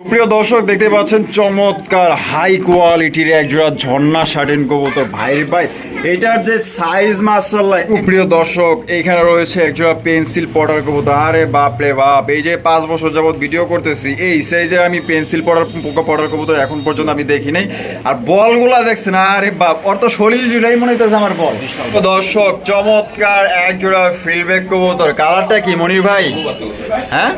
প্রিয় দর্শক দেখতে পাচ্ছেন চমৎকার হাই কোয়ালিটির একজোড়া ঝর্ণা শাটিন কবুতর। ভাই ভাই এটার যে সাইজ মার্শাল্লাহ প্রিয় দর্শক এখানে রয়েছে একজোড়া পেন্সিল পটার কবুতর। আরে বাপ রে বাপ এই যে পাঁচ বছর যাবত ভিডিও করতেছি এই সাইজে আমি পেন্সিল পটার পোকা পটার কবুতর এখন পর্যন্ত আমি দেখি নাই। আর বলগুলা দেখছেন আরে বাপ ওর তো শরীর জুড়াই মনে হইতেছে আমার বল। দর্শক চমৎকার একজোড়া ফিল্ডব্যাক কবুতর। কালারটা কি মনির ভাই? হ্যাঁ?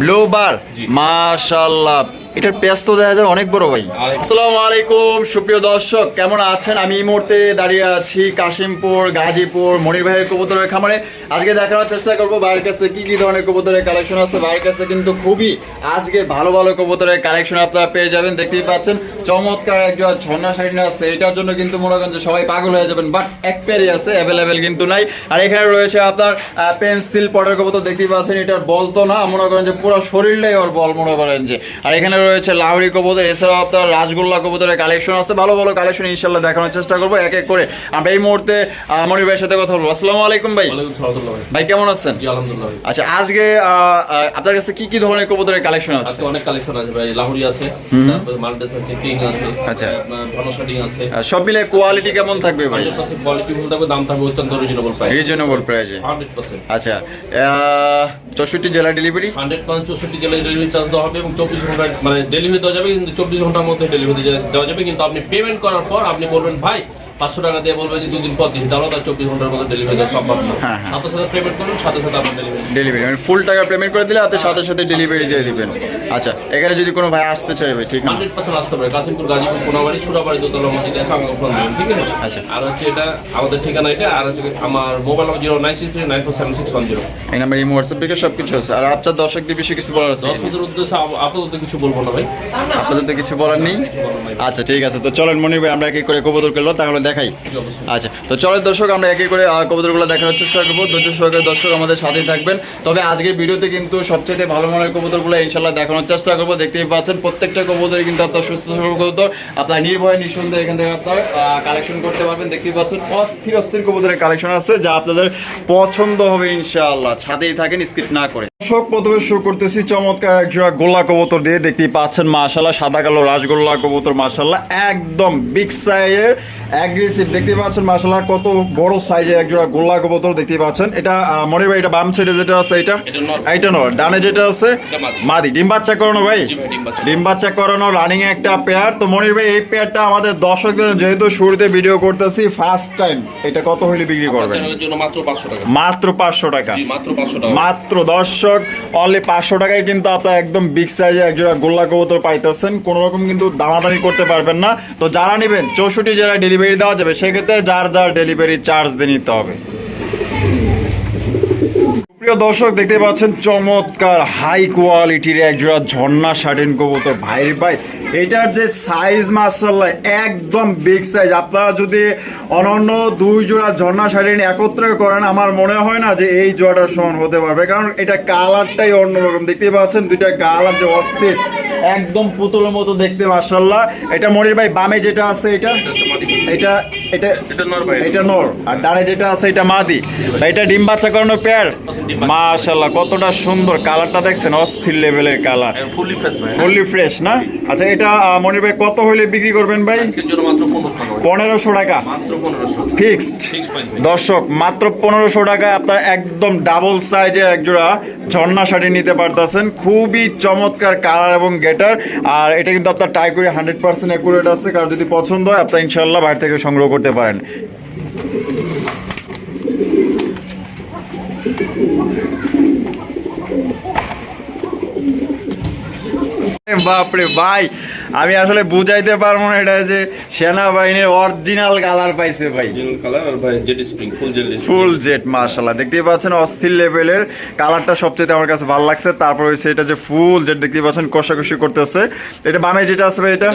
ব্লু বার মাশাল্লাহ club এটার পেঁয়াজ তো দেখা যায় অনেক বড় ভাই। আসসালামু আলাইকুম সুপ্রিয় দর্শক কেমন আছেন? আমি এই মুহূর্তে দাঁড়িয়ে আছি কাশিমপুর গাজীপুর মনির ভাইয়ের কবুতরের খামারে। আজকে দেখানোর চেষ্টা করব ভাইয়ের কাছে কি কি ধরনের কবুতরের কালেকশন আছে। ভাইয়ের কাছে কিন্তু খুবই আজকে ভালো ভালো কবুতরের কালেকশন আপনারা পেয়ে যাবেন দেখতেই পাচ্ছেন। চমৎকার একজন ঝর্ণা সাইড আছে এটার জন্য কিন্তু মনে করেন যে সবাই পাগল হয়ে যাবেন বাট এক পেয়ারই আছে অ্যাভেলেবেল কিন্তু নাই। আর এখানে রয়েছে আপনার পেন্সিল পটের কবুতর দেখতেই পাচ্ছেন। এটার বল তো না মনে করেন যে পুরো শরীরটাই ওর বল মনে করেন যে। আর এখানে রয়েছে লাহরি কবুতর এছাড়াও আপনার রাজগোল্লা কবুতরের কালেকশন আছে। ভালো ভালো কালেকশন ইনশাল্লাহ দেখানোর চেষ্টা করব। এক এক করে আমরা এই মুহূর্তে মনির ভাইয়ের সাথে কথা বলব। আসসালামু আলাইকুম ভাই। ভাই। কেমন আছেন? আলহামদুলিল্লাহ। আচ্ছা আজকে আপনার কাছে কি কি ধরনের কবুতরের কালেকশন আছে? অনেক কালেকশন আছে ভাই। লাহুরি আছে মাল্টেস আছে কিং আছে আচ্ছা। ঘনশাটিং আছে। সব মিলে কোয়ালিটি কেমন থাকবে ভাই? কোয়ালিটি থাকবে দাম থাকবে অত্যন্ত রিজনেবল প্রাইস রিজনেবল পার্সেন্ট। আচ্ছা চৌষট্টি জেলা ডেলিভারি হান্ড্রেড পার্সেন্ট চৌষট্টি জেলায় ডেলিভারি চার্জ দেওয়া হবে এবং চব্বিশ ঘণ্টা মানে ডেলিভারি দেওয়া যাবে, কিন্তু চব্বিশ ঘণ্টার মধ্যে ডেলিভারি দেওয়া যাবে। কিন্তু আপনি পেমেন্ট করার পর আপনি বলবেন, ভাই পাঁচশো টাকা দিয়ে বলবেন যে দুদিন পর দিন তাহলে তার চব্বিশ ঘণ্টার মধ্যে ডেলিভারি দেওয়া সম্ভব না। হ্যাঁ, হ্যাঁ। সাথে সাথে পেমেন্ট করুন সাথে সাথে আপনার ডেলিভারি ডেলিভারি মানে ফুল টাকা পেমেন্ট করে দিলে হাতে সাথে সাথে ডেলিভারি দিয়ে দিবেন। আচ্ছা এখানে যদি কোনো ভাই আসতে চাইবে ঠিক হান্ড্রেড পার্সেন্ট আসতে পারে কাশিমপুর গাজীপুর সোনাবাড়ি দোতলা মসজিদ এসে আমাকে ফোন দেবেন ঠিক আছে? আচ্ছা। আর হচ্ছে এটা আমাদের ঠিকানা এটা আর হচ্ছে আমার mobile number zero nine six three nine four seven six one zero এই নাম্বার এই হোয়াটসঅ্যাপ থেকে সব কিছু আছে। আর আপনার দর্শকদের বিষয়ে কিছু বলার আছে? দর্শকদের উদ্দেশ্যে আপ- আপাতত কিছু বলব না ভাই। আপনাদের কিছু বলার নেই? বলব। আচ্ছা ঠিক আছে। তো চলেন মনির ভাই আমরা এক করে কবুতর করল তাহলে দেখাই? আচ্ছা তো চলেন দর্শক আমরা এক করে কবুতরগুলো দেখানোর চেষ্টা করব। ধৈর্য সহকারে দর্শক আমাদের সাথেই থাকবেন। তবে আজকের ভিডিওতে কিন্তু সবচেয়ে ভালো মানের কবুতরগুলো ইনশাল্লাহ দেখানোর চেষ্টা করব। দেখতেই পাচ্ছেন প্রত্যেকটা কবুতরই কিন্তু আপনার সুস্থ সবল কবুতর। আপনার নির্ভয়ে নিঃসন্দেহে এখান থেকে আপনার কালেকশন করতে পারবেন। দেখতেই পাচ্ছেন অস্থির অস্থির কবুতরের কালেকশন আছে যা আপনাদের পছন্দ হবে ইনশাআল্লাহ। ছাদেই থাকেন স্কিপ না করে। দর্শক প্রথমে শুরু করতেছি চমৎকার এক জোড়া গোল্লা কবুতর দিয়ে। দেখতেই পাচ্ছেন মাশাল্লাহ সাদা কালো রাজগোল্লা কবুতর মাশাল্লাহ একদম বিগ সাইজের অ্যাগ্রেসিভ দেখতেই পাচ্ছেন মাশাল্লাহ কত বড় সাইজের এক জোড়া গোল্লা কবুতর দেখতেই পাচ্ছেন। এটা মনে ভাই এটা বাম সাইডে যেটা আছে এটা? এটা নর ডানে যেটা আছে? মাদি। ডিম বাচ্চা করানো ভাই? ডিম বাচ্চা। করানো রানিং একটা পেয়ার তো মনির ভাই এই পেয়ারটা আমাদের দর্শকদের যেহেতু শুরুতে ভিডিও করতেছি ফার্স্ট টাইম এটা কত হইলে বিক্রি করবেন? মাত্র পাঁচশো টাকা। মাত্র পাঁচশো টাকা। মাত্র মাত্র দর্শক অনলি পাঁচশো টাকায় কিন্তু আপনার একদম বিগ সাইজে একজোড়া গোল্লা কবুতর পাইতেছেন। কোনো রকম কিন্তু দামাদামি করতে পারবেন না। তো যারা নেবেন, চৌষট্টি জেলায় ডেলিভারি দেওয়া যাবে। সেক্ষেত্রে যার যার ডেলিভারি চার্জ দিয়ে নিতে হবে। প্রিয় দর্শক, দেখতে পাচ্ছেন চমৎকার হাই কোয়ালিটির একজোড়া ঝর্ণা শাটিন কবুতর। ভাই ভাই, এটার যে সাইজ মার্শাল্লাহ একদম বিগ সাইজ আপনারা যদি অনন্য দুই জোড়া ঝর্ণা শাটিন একত্রে করেন, আমার মনে হয় না যে এই জোড়াটার সমান হতে পারবে। কারণ এটা কালারটাই অন্যরকম দেখতে পাচ্ছেন দুইটা কালার যে অস্থির। একদম পুতুলের মতো দেখতে মার্শাল্লাহ এটা মনির ভাই বামে যেটা আছে এটা? এটা এটা এটা নর ভাই। এটা নর। আর ডানে যেটা আছে এটা মাদি। ভাই, এটা ডিম বাচ্চা করানো পেয়ার। মাশাল্লাহ কতটা সুন্দর কালারটা দেখছেন অস্থির লেভেলের কালার। ফুললি ফ্রেশ ভাই। ফুললি ফ্রেশ না? আচ্ছা এটা মনির ভাই কত হইলে বিক্রি করবেন ভাই? আজকের জন্য মাত্র পনেরোশো টাকা ফিক্সড। দর্শক মাত্র পনেরোশো টাকায় আপনার একদম ডাবল সাইজের একজোড়া ঝর্ণা শাড়ি নিতে পারতেছেন। খুবই চমৎকার কালার এবং গেটার। আর এটা কিন্তু আপনার টাই করে হান্ড্রেড পার্সেন্ট অ্যাকুরেট আছে। কারণ যদি পছন্দ হয়, আপনার ইনশাল্লাহ বাইরে থেকে সংগ্রহ করতে পারেন। বাপরে ভাই আমি আসলে বুঝাইতে পারব না এটা যে সেনাবাহিনীর অরিজিনাল কালার পাইছে ভাই। কালার আর ভাই জেড স্প্রিং ফুল ফুল জেট মার্শাল্লাহ দেখতেই পাচ্ছেন অস্থির লেভেলের কালারটা সবচেয়ে আমার কাছে ভালো লাগছে। তারপর হচ্ছে এটা যে ফুল জেট দেখতেই পাচ্ছেন কষাকষি করতেছে। এটা বামে যেটা আছে ভাই এটা?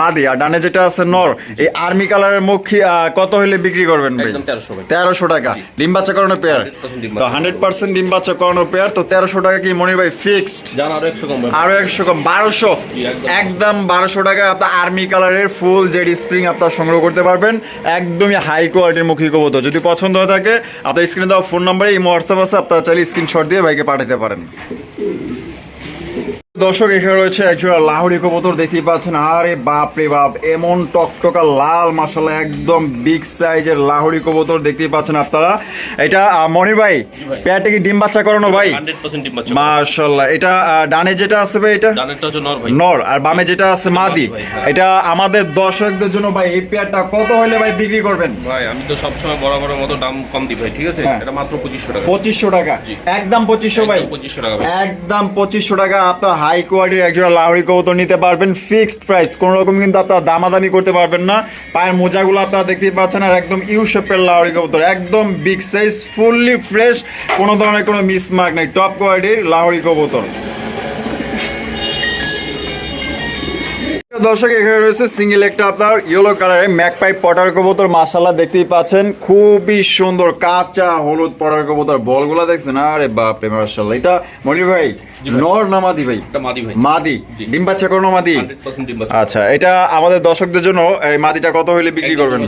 মাদি আর ডানে যেটা আছে নর। এই আর্মি কালারের মুখ আহ, কত হইলে বিক্রি করবেন ভাই? তেরোশো টাকা। ডিম বাচ্চা করানো পেয়ার তো হান্ড্রেড পার্সেন্ট ডিম বাচ্চা করানো পেয়ার তো তেরোশো টাকা কি মনির ভাই ফিক্সড আরও একশো কম ভাই। আরও একশো কম। বারোশো। একদম। বারোশো টাকা আপনার আর্মি কালারের ফুল জেড স্প্রিং আপনার সংগ্রহ করতে পারবেন। একদমই হাই কোয়ালিটির মুখী কবুতর। যদি পছন্দ হয়ে থাকে, আপনার স্ক্রিনে দেওয়া ফোন নাম্বারে এই হোয়াটসঅ্যাপ আছে, আপনার চাইলে স্ক্রিনশট দিয়ে বাইকে পাঠাতে পারেন। দর্শক এখানে রয়েছে একজোড়া লাহোরি কবুতর দেখতেই পাচ্ছেন। আরে বাপ রে বাপ এমন টকটকা লাল মাসাল্লাহ একদম বিগ সাইজের লাহোরি কবুতর দেখতেই পাচ্ছেন আপনারা। এটা মনির ভাই। প্যাটে কি ডিম বাচ্চা করানো ভাই? টিম এটা ডানে যেটা আছে ভাই এটা? নর আর বামে যেটা আছে মাদি। হ্যাঁ। এটা আমাদের দর্শকদের জন্য ভাই এই পেয়ারটা কত হলে ভাই বিক্রি করবেন? ভাই আমি তো সবসময় বরাবরের মতো দাম কম দিই ভাই ঠিক আছে? হ্যাঁ। এটা মাত্র পঁচিশশো টাকা। পঁচিশশো টাকা। একদম পঁচিশশো ভাই। পঁচিশশো টাকা একদম পঁচিশশো টাকা আপনার হাই কোয়ালিটির একজোড়া লাহড়ি কবুতর নিতে পারবেন ফিক্সড প্রাইস কোনো রকম কিন্তু আপনার দামাদামি করতে পারবেন না। পায়ের মোজাগুলো আপনারা দেখতেই পাচ্ছেন, আর একদম ইউ শেপের লাহড়ি কবুতর। একদম বিগ সাইজ ফুললি ফ্রেশ কোনো ধরনের কোনো মিসমার্ক নেই। টপ কোয়ালিটির লাহড়ি কবুতর। দর্শক, এখানে রয়েছে সিঙ্গেল একটা আপনার ইয়েলো কালারের ম্যাকপাই পটার কবুতর। মাসাল্লাহ দেখতেই পাচ্ছেন, খুবই সুন্দর কাঁচা হলুদ পটার কবুতর। বলগুলা দেখছেন? আরে বাপ রে মাসাল্লাহ এটা মনির ভাই নর না মাদি ভাই? মাদি। ডিম বাচ্চা কোনো মাদি? আচ্ছা এটা আমাদের দর্শকদের জন্য এই মাদিটা কত হইলে বিক্রি করবেন।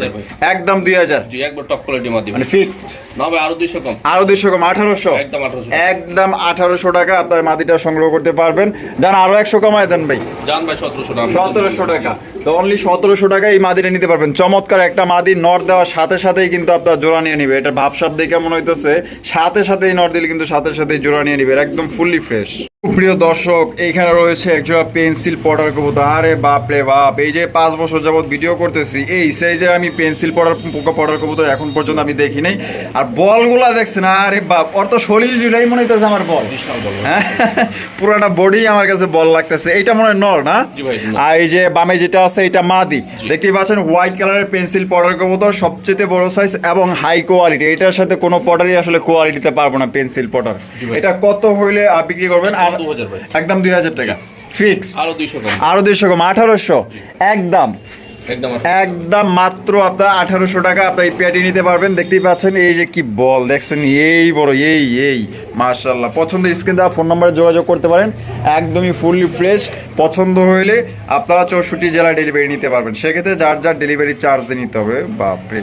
একদম দুই হাজার। একবার টপ কোয়ালিটি মাদি মানে ফিক্সড না ভাই আরও দুইশো কম। আরও দুইশো কম আঠারোশো? একদম আঠারোশো একদম আঠারোশো টাকা আপনার মাদিটা সংগ্রহ করতে পারবেন। যান আরও একশো কমায় দেন ভাই। জান ভাই সতেরোশো টাকা। সতেরোশো টাকা। তো অনলি সতেরোশো টাকা এই মাদিটা নিতে পারবেন। চমৎকার একটা মাদি নর দেওয়ার সাথে সাথেই কিন্তু আপনার জোড়া নিয়ে নিবে। এটা ভাবসাব দেখে মনে হইতেছে? সাথে সাথেই নর দিলে কিন্তু সাথে সাথেই জোড়া নিয়ে নিবে। একদম ফুললি ফ্রেশ প্রিয় দর্শক এইখানে রয়েছে একজোড়া পেন্সিল পটার কবুতর। আরে বাপ রে বাপ এই যে পাঁচ বছর যাবত ভিডিও করতেছি এই সাইজের আমি পেন্সিল পটার পোকা পটার কবুতর এখন পর্যন্ত আমি দেখি নাই। আর বলগুলা দেখছেন আরে বাপ ওর তো শরীর জুড়াই মনে হইতেছে আমার বল। হ্যাঁ পুরাটা বডি আমার কাছে বল লাগতেছে। এইটা মনে হয় নর না। আর এই যে বামে যেটা আছে এটা মাদি। দেখতেই পাচ্ছেন হোয়াইট কালারের পেন্সিল পটার কবুতর সবচেয়ে বড় সাইজ এবং হাই কোয়ালিটি এটার সাথে কোনো পটারই আসলে কোয়ালিটিতে পারব না পেন্সিল পটার। এটা কত হইলে বিক্রি করবেন? একদম দুই হাজার টাকা ফিক্স আরও দুইশো কম। আরও দুইশো কম। আঠারোশো। একদম। একদম মাত্র আপনার আঠারোশো টাকা আপনার এই নিতে পারবেন। দেখতেই পাচ্ছেন এই যে কি বল দেখছেন এই বড় এই এই। মার্শাল্লাহ পছন্দ স্ক্রিন দেওয়া ফোন নম্বরে যোগাযোগ করতে পারেন। একদমই ফুললি ফ্রেশ। পছন্দ হইলে আপনারা চৌষট্টি জেলা ডেলিভারি নিতে পারবেন। সেক্ষেত্রে যার যার ডেলিভারি চার্জ দিয়ে নিতে হবে বাপরে।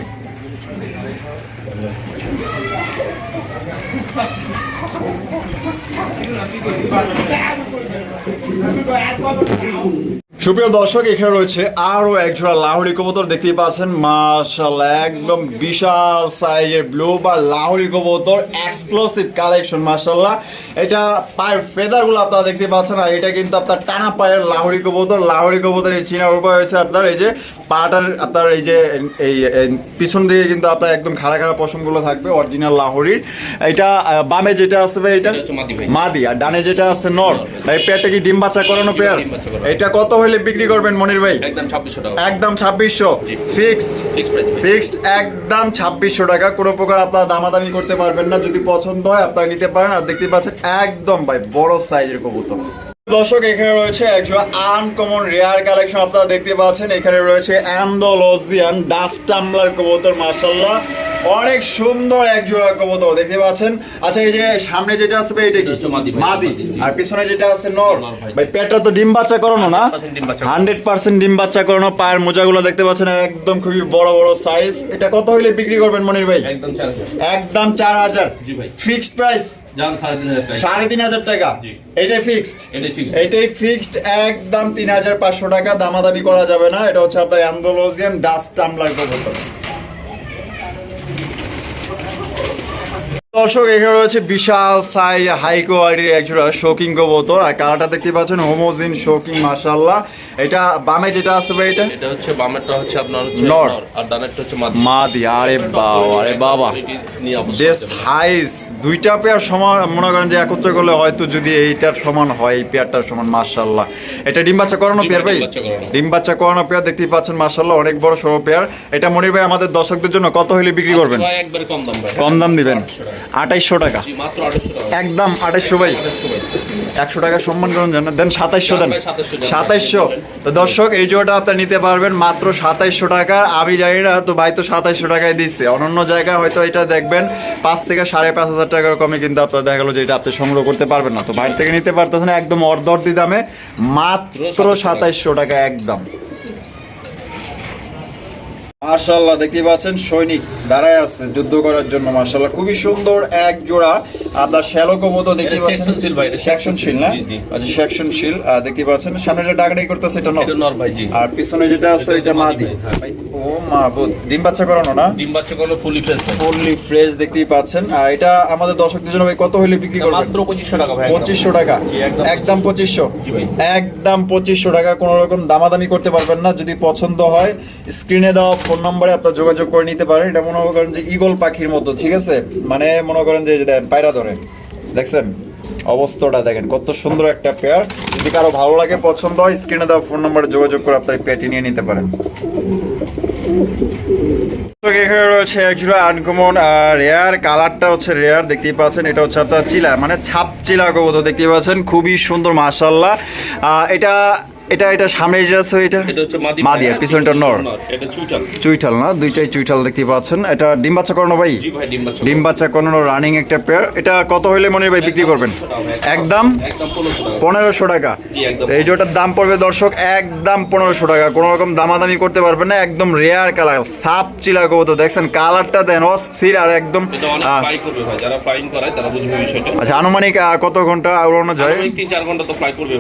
সুপ্রিয় দর্শক, এখানে রয়েছে আরও এক জোড়া লাহোরি কবুতর, দেখতেই পাচ্ছেন, মাশাআল্লাহ, একদম বিশাল সাইজের ব্লু বা লাহোরি কবুতর এক্সক্লুসিভ কালেকশন মাশাআল্লাহ। এটা পায়ের ফেদারগুলো আপনারা দেখতে পাচ্ছেন, আর এটা কিন্তু আপনার টানা পায়ের লাহোরি কবুতর লাহোরি কবুতর এই চীনা উপায় হয়েছে আপনার, এই যে পাটার আপনার এই যে এই পিছন দিকে কিন্তু আপনার একদম খাড়া খাড়া পশমগুলো থাকবে অরিজিনাল লাহোরির। এটা বামে যেটা আছে ভাই এটা? মাদি আর ডানে যেটা আছে নর। এই পেয়ারটা কি ডিম বাচ্চা করানো পেয়ার? এটা কত হইলে বিক্রি করবেন মনির ভাই? একদম ছাব্বিশশো টাকা। একদম ছাব্বিশশো। ফিক্সড। ফিক্সড একদম ছাব্বিশশো টাকা। কোনো প্রকার আপনারা দামাদামি করতে পারবেন না। যদি পছন্দ হয় আপনারা নিতে পারেন। আর দেখতে পাচ্ছেন একদম ভাই বড় সাইজের কবুতর। দর্শক এখানে রয়েছে একজন আনকমন রেয়ার কালেকশন আপনারা দেখতে পাচ্ছেন। এখানে রয়েছে অ্যান্ডোলজিয়ান ডাস্ট টাম্বলার কবুতর মার্শাল্লাহ অনেক সুন্দর এক জোড়া কবুতর দেখতে পাচ্ছেন? আচ্ছা এই যে সামনে যেটা আছে এটা কি? মাদি। আর পিছনে যেটা আছে নর। ভাই। পেটটা তো ডিম বাচ্চা করানো না? 100% ডিম বাচ্চা। হান্ড্রেড পার্সেন্ট ডিম বাচ্চা করানো পায়ের মোজাগুলো দেখতে পাচ্ছেন একদম খুবই বড় বড় সাইজ এটা কত হইলে বিক্রি করবেন মনির ভাই? একদম চার হাজার। ফিক্সড প্রাইস সাড়ে তিন হাজার টাকা। এটাই ফিক্সড এটাই ফিক্সড একদম তিন হাজার পাঁচশো টাকা দামাদামি করা যাবে না। এটা হচ্ছে আপনার অ্যান্ডোলোজিয়ান ডাস্ট টামলার কবুতর দর্শক এখানে রয়েছে বিশাল সাই হাই কোয়ালিটির একজোড়া শোকিং কবুতর আর কালারটা দেখতে পাচ্ছেন হোমোজিন শোকিং মাশাল্লাহ এটা বামে যেটা আছে ভাই এটা? এটা হচ্ছে বামেরটা হচ্ছে আপনার হচ্ছে নর। আর ডানেরটা হচ্ছে মাদি। মাদি আরে বাবা আরে বাবা। যে সাইজ দুইটা পেয়ার সমান মনে করেন যে একত্রে করলে হয়তো যদি এইটার সমান হয় এই পেয়ারটার সমান মার্শাল্লাহ এটা ডিম বাচ্চা করানো পেয়ার ভাই? ডিম বাচ্চা করানো। পেয়ার দেখতেই পাচ্ছেন মার্শাল্লাহ অনেক বড় সড়ো পেয়ার এটা মনির ভাই আমাদের দর্শকদের জন্য কত হইলে বিক্রি করবেন? কম দাম ভাই। কম দাম দিবেন। 800 টাকা। আঠাইশশো টাকা। একদম আঠাইশশো ভাই। একশো টাকা সম্মান করুন জানেন দেন সাতাইশশো দেন। ভাই, 2700 দেন। সাতাইশশো। তো দর্শক এই জোড়াটা আপনার নিতে পারবেন মাত্র সাতাইশশো টাকা। আমি জানি না তো ভাই তো সাতাইশশো টাকায় দিচ্ছে। অন্যান্য জায়গায় হয়তো এটা দেখবেন পাঁচ থেকে সাড়ে পাঁচ হাজার টাকার কমে কিন্তু আপনার দেখা গেলো যে এটা আপনি সংগ্রহ করতে পারবেন না। তো বাইরে থেকে নিতে পারতেছেন একদম অর্ধর্দি দামে মাত্র সাতাইশশো টাকা একদম। মাশাল্লাহ দেখতে পাচ্ছেন সৈনিক। দাঁড়ায় আছে যুদ্ধ করার জন্য মার্শাল্লাহ খুবই সুন্দর এক জোড়া। আপনার শ্যালো কবুতর দেখতে পাচ্ছেন? sectionশীল ভাই, এটা সেকশন শিল না। আচ্ছা সেকশন শিল দেখতে পাচ্ছেন? সামনে যে ডাকড়াই করতেছে এটা নর। এটা নর ভাই জি। আর পিছনে যেটা আছে এটা মাদি হ্যাঁ ভাই। ও মা বুদ ডিম বাচ্চা করানো না? ডিম বাচ্চা করলে ফুলি ফ্রেশ ফুললি ফ্রেশ দেখতেই পাচ্ছেন। আর এটা আমাদের দর্শকদের জন্য ভাই কত হলে বিক্রি করবেন? মাত্র পঁচিশশো টাকা ভাই একদম। পঁচিশশো টাকা? একদম একদম পঁচিশশো? জি ভাই। একদম পঁচিশশো টাকা কোনো রকম দামাদামি করতে পারবেন না। যদি পছন্দ হয় স্ক্রিনে দেওয়া ফোন নম্বরে আপনার যোগাযোগ করে নিতে পারেন। এটা মনে করেন যে ইগল পাখির মতো, ঠিক আছে? মানে মনে করেন যে দেখেন পায়রা ধরে। দেখছেন? অবস্থাটা দেখেন, কত সুন্দর একটা পেয়ার যদি কারও ভালো লাগে, পছন্দ হয় স্ক্রিনে দেওয়া ফোন নম্বরে যোগাযোগ করে আপনার পেয়ারটি নিয়ে নিতে পারেন। এখানে রয়েছে একজোড়া আনকমন রেয়ার কালারটা হচ্ছে রেয়ার দেখতেই পাচ্ছেন। এটা হচ্ছে আপনার চিলা মানে ছাপ চিলা কবুতর, দেখতেই পাচ্ছেন। খুবই সুন্দর মাশাল্লাহ এটা এটা এটা সামনে যে আছে এটা? এটা হচ্ছে মাদি মাদি ভাই, আর পিছনটা নর। চুইটাল চুইঠাল। না? দুইটাই চুইঠাল দেখতে পাচ্ছেন। এটা ডিম বাচ্চা করানো ভাই? ডিম বাচ্চা করানো। রানিং একটা পেয়ার এটা কত হইলে মনে ভাই বিক্রি করবেন? একদম। পনেরোশো টাকা। এই জোটার দাম পড়বে দর্শক একদম পনেরোশো টাকা। কোনো রকম দামাদামি করতে পারবেন না একদম রেয়ার কালার সাপ চিলা কবুতর। দেখছেন কালারটা দেন অস্থির আর একদম আচ্ছা আনুমানিক কত ঘণ্টা উড়ানো যায়?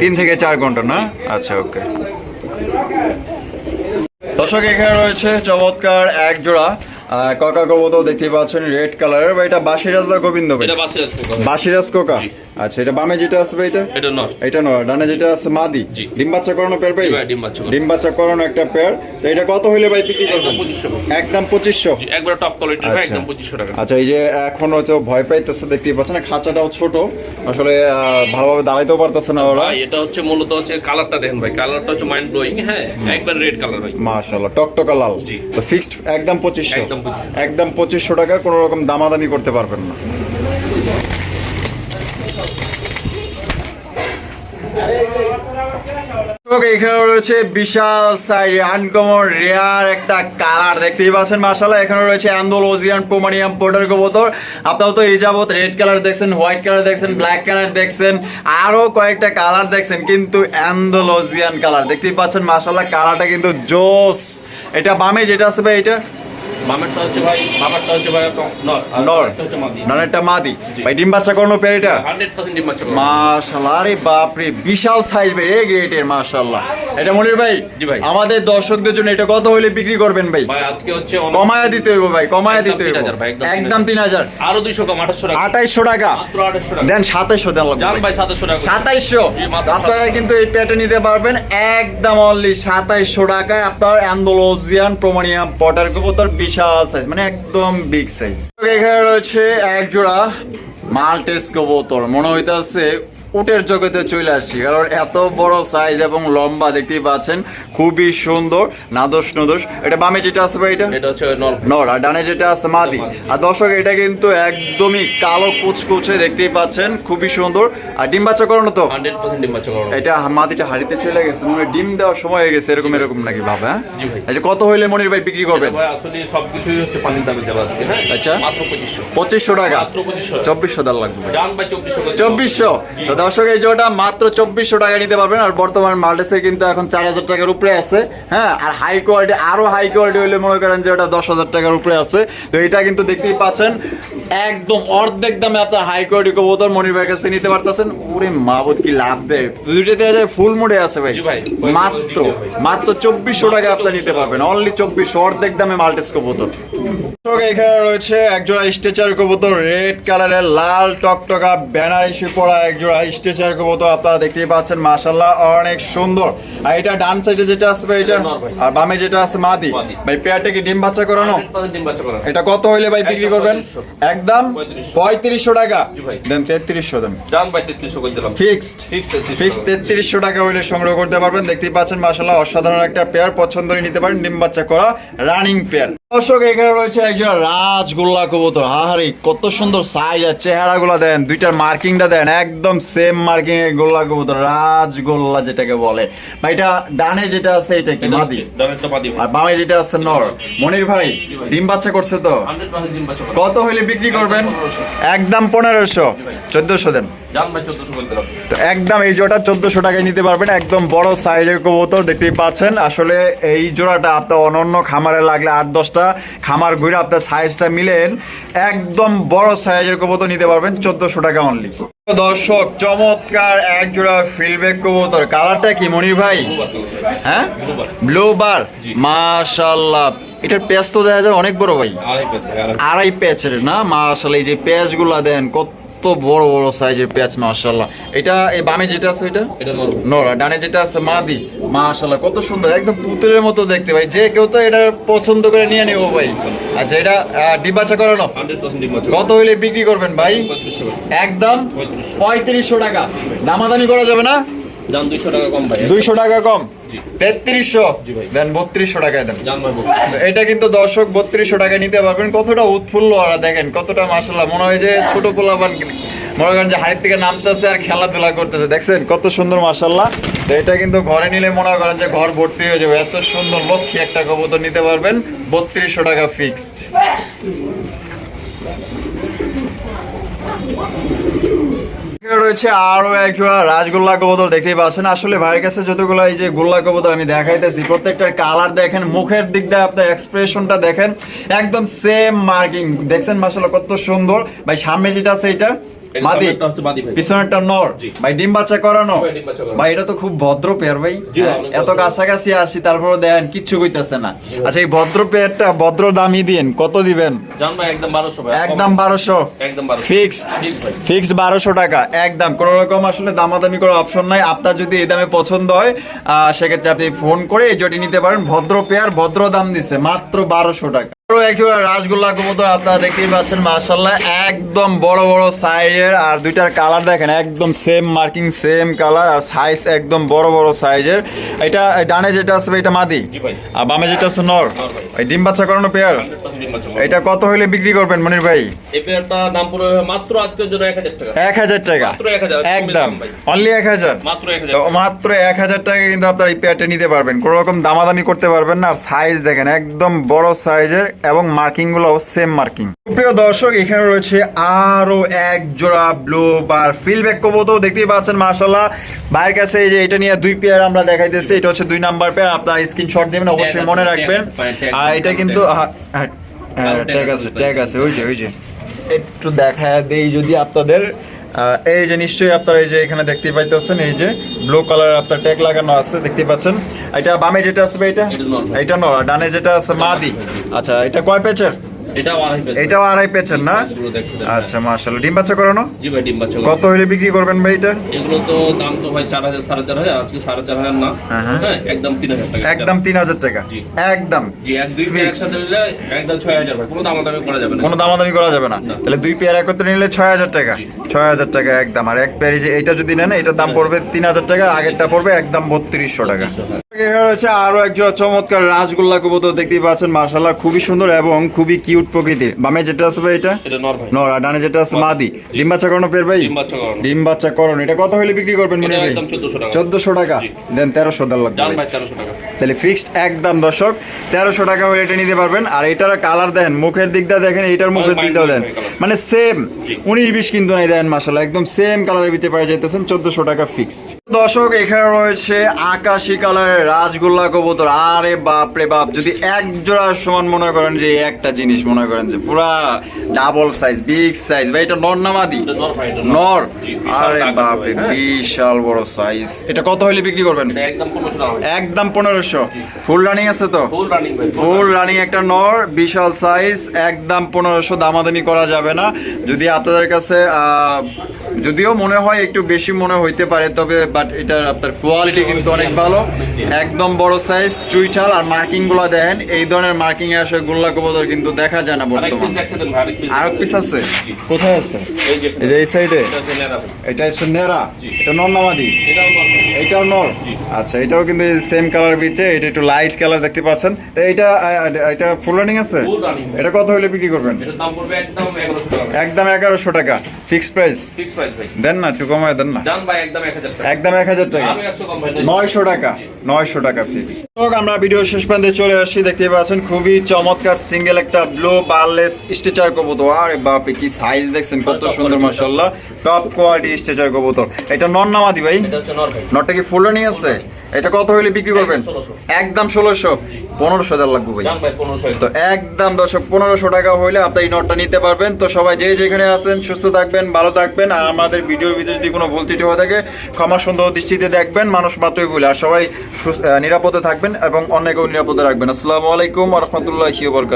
তিন থেকে চার ঘণ্টা না? আচ্ছা। ওকে। দর্শক এখানে রয়েছে চমৎকার এক জোড়া ককা কবুতর দেখতে পাচ্ছেন রেড কালারের বা এটা বাসিরাজ দা গোবিন্দ ভাই? এটা বাসে আসবে ভাই। বাসিরাজ কোকা আচ্ছা এটা বামে যেটা আসবে এটা? এটা নর। এটা নয় ডানে যেটা আছে মাদি। ডিম বাচ্চা করানো পেয়ার ভাই? ডিম বাচ্চা করানো। ডিম বাচ্চা করানো একটা পেয়ার তো এটা কত হইলে ভাই বিক্রি করবেন? একদম পঁচিশশো একদম পঁচিশশো? জি একবার টপ কোয়ালিটির ভাই আচ্ছা। একদম পঁচিশশো টাকা। আচ্ছা এই যে এখন হয়তো ভয় পাইতেছে দেখতে পাচ্ছেন খাঁচাটাও ছোট। আসলে আহ, ভালোভাবে দাঁড়াইতেও পারতেছে না ওরা। ভাই এটা হচ্ছে মূলত হচ্ছে কালারটা দেখেন ভাই কালারটা হচ্ছে মাইন্ড ব্লোয়িং হ্যাঁ একবার রেড কালার ভাই। মাশাআল্লাহ টকটকা লাল। জি। তো ফিক্সড একদম পঁচিশশো। একদম একদম পঁচিশশো টাকা, কোনো রকম দামাদামি করতে পারবেন না। এখানে রয়েছে বিশাল সাইজ আনকমন রেয়ার একটা কালার দেখতেই পাচ্ছেন, মাশাআল্লাহ এখানে রয়েছে অ্যান্ডোলোজিয়ান পোমানিয়াম পোর্টার কবুতর আপনারা তো এই যাবত রেড কালার দেখছেন হোয়াইট কালার দেখছেন ব্ল্যাক কালার দেখছেন আরও কয়েকটা কালার দেখছেন, কিন্তু অ্যান্ডোলোজিয়ান কালার দেখতেই পাচ্ছেন, মাশাআল্লাহ কালারটা কিন্তু জোস। এটা বামে যেটা ভাই, এটা? মামারটা হচ্ছে ভাই মামারটা হচ্ছে ভাই নর আর নর। একটা হচ্ছে মাদি। নানেরটা মাদি। জি। ভাই ডিম বাচ্চা করানো পেয়ার এটা হান্ড্রেড পার্সেন্ট ডিম বাচ্চা করবে। মাশাল্লাহ আরে বাপরে বিশাল সাইজ ভাই এ গ্রেটের মাশাল্লাহ এটা মনির ভাই জি ভাই। আমাদের দর্শকদের জন্য এটা কত হলে বিক্রি করবেন ভাই? ভাই আজকে হচ্ছে কমায়া দিতে হইব ভাই কমায়া দিতে হইব। একদম একদম তিন হাজার। আরও দুইশো কম টাকা। টাকা। মাত্র আঠাশশো টাকা। দেন সাতাইশশো দেন লাগবে জান ভাই। টাকা মাত্র আপনারা কিন্তু এই পেটে নিতে পারবেন একদম অনলি সাতাইশশো টাকায় আপনার অ্যান্ডোলোজিয়ান প্রোমানিয়াম পটার কবুতর বিশাল সাইজ মানে একদম বিগ সাইজ এখানে রয়েছে এক জোড়া মাল্টেস কবুতর মনে হইতাছে উটের জগতে চলে আসছি। কারণ এত বড় সাইজ এবং লম্বা দেখতেই পাচ্ছেন খুবই সুন্দর নাদোষ নদোষ এটা বামে যেটা আছে ভাই এটা? এটা হচ্ছে নর নর আর ডানে যেটা আছে মাদি। আর দর্শক এটা কিন্তু একদমই কালো কুচকুচে দেখতেই পাচ্ছেন খুবই সুন্দর। আর ডিম বাচ্চা করানো তো? হান্ড্রেড পার্সেন্ট ডিম বাচ্চা করবে এটা মাদিটা হাড়িতে চলে গেছে মানে ডিম দেওয়ার সময় হয়ে গেছে এরকম এরকম নাকি ভাবে হ্যাঁ। আচ্ছা কত হইলে মনির ভাই বিক্রি করবেন? ভাই আসলে সবকিছুই হচ্ছে পানির দামে দেওয়া আজকে হ্যাঁ? আচ্ছা। মাত্র পঁচিশশো। পঁচিশশো টাকা? মাত্র পঁচিশশো। চব্বিশশো দাম লাগবে। জান ভাই চব্বিশশো। করে চব্বিশশো? জি। তো দর্শক এই জোটা মাত্র চব্বিশশো টাকা নিতে পারবেন আর বর্তমান মাল্টেসের কিন্তু এখন চার হাজার টাকার উপরে আছে হ্যাঁ? আর হাই কোয়ালিটি আরও হাই কোয়ালিটি হলে মনে করেন যে ওটা দশ হাজার টাকার উপরে আছে। তো এটা কিন্তু দেখতেই পাচ্ছেন একদম অর্ধেক দামে আপনার হাই কোয়ালিটি কবুতর মনির ভাইয়ের কাছে নিতে পারতেছেন। ওরে মাবুদ কি লাভ দেয়? দুইটা দেওয়া যায় ফুল মোডে আছে ভাই। মাত্র মাত্র চব্বিশশো টাকা আপনি নিতে পারবেন। অনলি চব্বিশশো অর্ধেক দামে মাল্টেস কবুতর। দর্শক, এখানে রয়েছে একজোড়া স্ট্রেচার কবুতর রেড কালারের লাল টকটকা ব্যানার ইস্যু পড়া একজোড়া স্ট্রেচার কবুতর আপনারা দেখতেই পাচ্ছেন মাশাল্লাহ অনেক সুন্দর। আর এটা ডান সাইডে যেটা আছে এটা? আর বামে যেটা আছে মাদি। ভাই পেয়ারটা কি ডিম বাচ্চা করানো? এটা কত হইলে ভাই বিক্রি করবেন? একদম পঁয়ত্রিশশো। টাকা। দেন তেত্রিশশো দেন। ফিক্সড। ফিক্সড তেত্রিশশো টাকা হইলে সংগ্রহ করতে পারবেন। দেখতেই পাচ্ছেন মাসাল্লাহ অসাধারণ একটা পেয়ার। পছন্দ নিতে পারেন ডিম বাচ্চা করা রানিং পেয়ার। দর্শক এখানে রয়েছে একজন রাজগোল্লা কবুতর। হাহারি কত সুন্দর সাইজ আর চেহারাগুলো দেন। দুইটার মার্কিংটা দেন একদম সেম মার্কিং এর গোল্লা কবুতর রাজগোল্লা যেটাকে বলে। ভাই এটা ডানে যেটা আছে এটা কি মাদি আর বামে যেটা আছে নর। মনির ভাই ডিম বাচ্চা করছে তো? 100% ডিম বাচ্চা করে। কত হইলে বিক্রি করবেন? একদম পনেরোশো। চোদ্দশো দেন। জান ভাই 1400 বলতে হবে তো একদম এই জোড়া চোদ্দশো টাকায় নিতে পারবেন। একদম বড় সাইজের কবুতর দেখতেই পাচ্ছেন। আসলে এই জোড়াটা আপনার অনন্য খামারে লাগলে আট দশটা খামার ঘুরে আপনার সাইজটা মিলেন। একদম বড় সাইজের কবুতর নিতে পারবেন চোদ্দশো টাকা অনলি দর্শক চমৎকার এক জোড়া ফিলব্যাক কবুতর। কালারটা কি মনির ভাই? হ্যাঁ? ব্লু বার মাশাল্লাহ এটার পেঁয়াজ তো দেখা যায় অনেক বড় ভাই। আড়াই প্যাচের না? মাশাল্লাহ এই যে প্যাচগুলা দেন কত বড় বড় সাইজের পেঁয়াজ মাশাল্লাহ এটা এই বামে যেটা আছে এটা নোরা ডানে যেটা আছে মাদি মাশাল্লাহ কত সুন্দর। একদম পুতুলের মতো দেখতে ভাই। যে কেউ তো এটা পছন্দ করে নিয়ে নেব ভাই। আচ্ছা এটা ডিবাচা করানো? 100% ডিম বাচ্চা কত হইলে বিক্রি করবেন ভাই? একদম পঁয়ত্রিশশো টাকা। দামাদামি করা যাবে না? জান 200 টাকা কম ভাই। টাকা। দেন টাকায়। এটা কিন্তু দর্শক বত্রিশশো টাকা নিতে পারবেন। কতটা উৎফুল্ল ওরা দেখেন কতটা মনে হয় যে ছোট মনে করেন যে হাড়ির থেকে নামতেছে আর খেলাধুলা করতেছে। দেখছেন কত সুন্দর মাসাল্লাহ তো এটা কিন্তু ঘরে নিলে মনে করেন যে ঘর ভর্তি হয়ে যাবে। এত সুন্দর লক্ষ্মী একটা কবুতর নিতে পারবেন। বত্রিশশো টাকা ফিক্সড রয়েছে আরও এক জোড়া রাজগোল্লা কবুতর, দেখতেই পাচ্ছেন। আসলে ভাইয়ের কাছে যতগুলো এই যে গোল্লা কবুতর আমি দেখাইতেছি, প্রত্যেকটার কালার দেখেন, মুখের দিক দিয়ে আপনার এক্সপ্রেশনটা দেখেন, একদম সেম মার্কিং দেখছেন মাসাল্লাহ কত সুন্দর। ভাই, সামনে যেটা আছে এটা এটা মাদি সামনেরটা হচ্ছে মাদি ভাই। পিছনেরটা নর ভাই ডিম বাচ্চা করানো। ভাই, ডিম বাচ্চা করানো। ভাই এটা তো খুব ভদ্র পেয়ার ভাই। জি ভাই, হ্যাঁ, অনেক এত কাছাকাছি আসি তারপরে দেখেন কিচ্ছু কইতেছে না। আচ্ছা এই ভদ্র পেয়ারটা ভদ্র দামই দিন কত দিবেন? একদম 1200 ভাই। একদম বারোশো। ফিক্সড। ফিক্সড বারোশো টাকা একদম। কোনো রকম আসলে দামাদামি করার অপশন নাই। আপনার যদি এই দামে পছন্দ হয় আহ, সেক্ষেত্রে আপনি ফোন করে এই জটি নিতে পারেন। ভদ্র পেয়ার ভদ্র দাম দিচ্ছে মাত্র বারোশো টাকা। আরও একজোড়া রাসগোল্লা কবুতর আপনারা দেখতেই পাচ্ছেন মার্শাল্লাহ একদম বড় বড় সাইজের আর দুইটার কালার দেখেন একদম সেম মার্কিং সেম কালার আর সাইজ একদম বড় বড় সাইজের এটা ডানে যেটা আছে এটা মাদি? আর বামে যেটা আছে নর? এই ডিম বাচ্চা করানো পেয়ার 100% ডিম বাচ্চা করে। এটা কত হইলে বিক্রি করবেন মনির ভাই? এই পেয়ারটা দাম পড়বে মাত্র আজকের জন্য 1000 টাকা। এক হাজার টাকা? একদম। অনলি এক হাজার? মাত্র 1000 মাত্র এক হাজার টাকা কিন্তু আপনার এই পেয়ারটা নিতে পারবেন। কোনো রকম দামাদামি করতে পারবেন না আর সাইজ দেখেন একদম বড় সাইজের এবং মার্কিংগুলো সেম মার্কিং। প্রিয় দর্শক এখানে রয়েছে আরও এক জোড়া ব্লু বার ফিলব্যাক কবুতর দেখতেই পাচ্ছেন মার্শাল্লাহ ভাইয়ের কাছে এই যে এটা নিয়ে দুই পেয়ার আমরা দেখাইতেছি এটা হচ্ছে দুই নাম্বার পেয়ার আপনার স্ক্রিনশট দিবেন অবশ্যই মনে রাখবেন। আর এটা কিন্তু হ্যাঁ, হ্যাঁ, হ্যাঁ ট্যাগ আছে, ট্যাগ আছে। ওই যে ওই যে। একটু দেখা দেই যদি আপনাদের। এই যে নিশ্চয়ই আপনারা এই যে এখানে দেখতে পাইতেছেন এই যে ব্লু কালার আপনার ট্যাগ লাগানো আছে দেখতে পাচ্ছেন। এটা বামে যেটা আসবে এটা? এটা নর। ডানে যেটা আছে মাদি। আচ্ছা এটা কয় পেচের? এটাও আড়াই পেচের না। আচ্ছা মার্শাল্লাহ ডিম বাচ্চা করানো? জি ভাই ডিম বাচ্চা কত হইলে বিক্রি করবেন ভাই এটা? এগুলো তো দাম তো ভাই চার হাজার সাড়ে চার হাজার আজকে সাড়ে চার হাজার না। হ্যাঁ, হ্যাঁ। হ্যাঁ একদম তিন হাজার টাকা। একদম তিন হাজার টাকা। জি। একদম। জি এক দুই পেয়ার একসাথে নিলে একদম ছয় হাজার ভাই। কোনো দাম দামি করা যাবে না। কোনো দামাদামি করা যাবে না। তাহলে দুই পেয়ার একত্রে নিলে ছয় হাজার টাকা। ছয় হাজার টাকা একদম। আর এক পেয়ার এই যে এটা যদি নেন এটার দাম পড়বে তিন হাজার টাকা আগেরটা পড়বে একদম বত্রিশশো টাকা। রয়েছে আরও একজন চমৎকার রাজগোল্লা কবুতর দেখতেই পাচ্ছেন মার্শাল্লাহ খুবই সুন্দর এবং খুবই কিউট প্রকৃতির। বামে যেটা আছে ভাই এটা? নর আর ডানে যেটা আছে মাদি। ডিম বাচ্চা করানো পের ভাই? ডিম বাচ্চা করানো। এটা কত হলে বিক্রি করবেন মনে ভাই? একদম 1400 টাকা। চোদ্দশো টাকা। দেন তেরোশো দেড় লাগবে তাহলে ফিক্সড একদম দর্শক তেরোশো টাকা হলে এটা নিতে পারবেন। আর এটার কালার দেখেন মুখের দিকটা দেখেন এটার মুখের দিকটাও দেন। মানে সেম উনিশ বিশ কিন্তু নাই দেন মাসাল্লাহ একদম সেম কালারের ভিতরে পাই যাইতেছেন চোদ্দশো টাকা ফিক্সড দর্শক এখানে রয়েছে আকাশি কালারের রাজগোল্লা কবুতর আরে বাপ রে বাপ। যদি এক জোড়ার সমান মনে করেন যে একটা জিনিস মনে করেন যে পুরা ডাবল সাইজ বিগ সাইজ ভাই এটা নর নামাদি নর আরে বাপ রে হ্যাঁ। বিশাল বড় সাইজ এটা কত হলে বিক্রি করবেন? একদম পনেরোশো ফুল রানিং আছে তো? ফুল রানিং ভাই ফুল রানিং একটা নর বিশাল সাইজ একদম পনেরোশো দামাদামি করা যাবে না। যদি আপনাদের কাছে যদিও মনে হয় একটু বেশি মনে হইতে পারে তবে বাট এটার আপনার কোয়ালিটি কিন্তু অনেক ভালো। একদম বড় সাইজ চুইঠাল আর মার্কিংগুলা দেখেন এই ধরনের মার্কিং এ আসে গোল্লা কবুতর কিন্তু দেখা যায় না আরেক পিস বর্তমানে। দেখতে দেন ভাই আরেক পিস আর পিস আছে? কোথায় আছে? এই যে এই সাইডে এটা হচ্ছে এটা নেরা জি। এটা নন্নামাদি এটাও নর। আচ্ছা এটাও কিন্তু সেম কালার বিচে এটা একটু লাইট কালার দেখতে পাচ্ছেন। তো এটা এটা ফুল রানিং আছে। এটা কত হলে বিক্রি করবেন? এটার দাম পড়বে একদম এগারোশো টাকা। ভাই। একদম এগারোশো টাকা। Fixed price? দেন না একটু কমায় দেন না। একদম এক হাজার টাকা। নয়শো টাকা নয়শো টাকা ফিক্স আমরা ভিডিও শেষ প্রান্তে চলে আসছি দেখতে পাচ্ছেন খুবই চমৎকার সিঙ্গেল একটা ব্লু বারলেস স্ট্রেচার কবুতর। আর বাপরে কি সাইজ দেখছেন কত সুন্দর মাশাআল্লাহ। টপ কোয়ালিটি স্ট্রেচার কবুতর। এটা নন নামাদি ভাই? এটা হচ্ছে ভাই। নটটা কি ফুল রানিং আছে? এটা কত হইলে বিক্রি করবেন? একদম ষোলোশো। পনেরোশো হাজার লাগবে ভাই। তো একদম দর্শক পনেরোশো টাকা হইলে আপনি এই নোটটা নিতে পারবেন। তো সবাই যে যেখানে আছেন, সুস্থ থাকবেন, ভালো থাকবেন, আর আমাদের ভিডিওর ভিতরে যদি কোনো ভুল ত্রুটি হয়ে থাকে, ক্ষমা সুন্দর দৃষ্টিতে দেখবেন, মানুষ মাত্রই ভুল। আর সবাই নিরাপদে থাকবেন এবং অন্যকেও নিরাপদে রাখবেন। আসসালামু আলাইকুম রহমতুল্লাহ বরকাত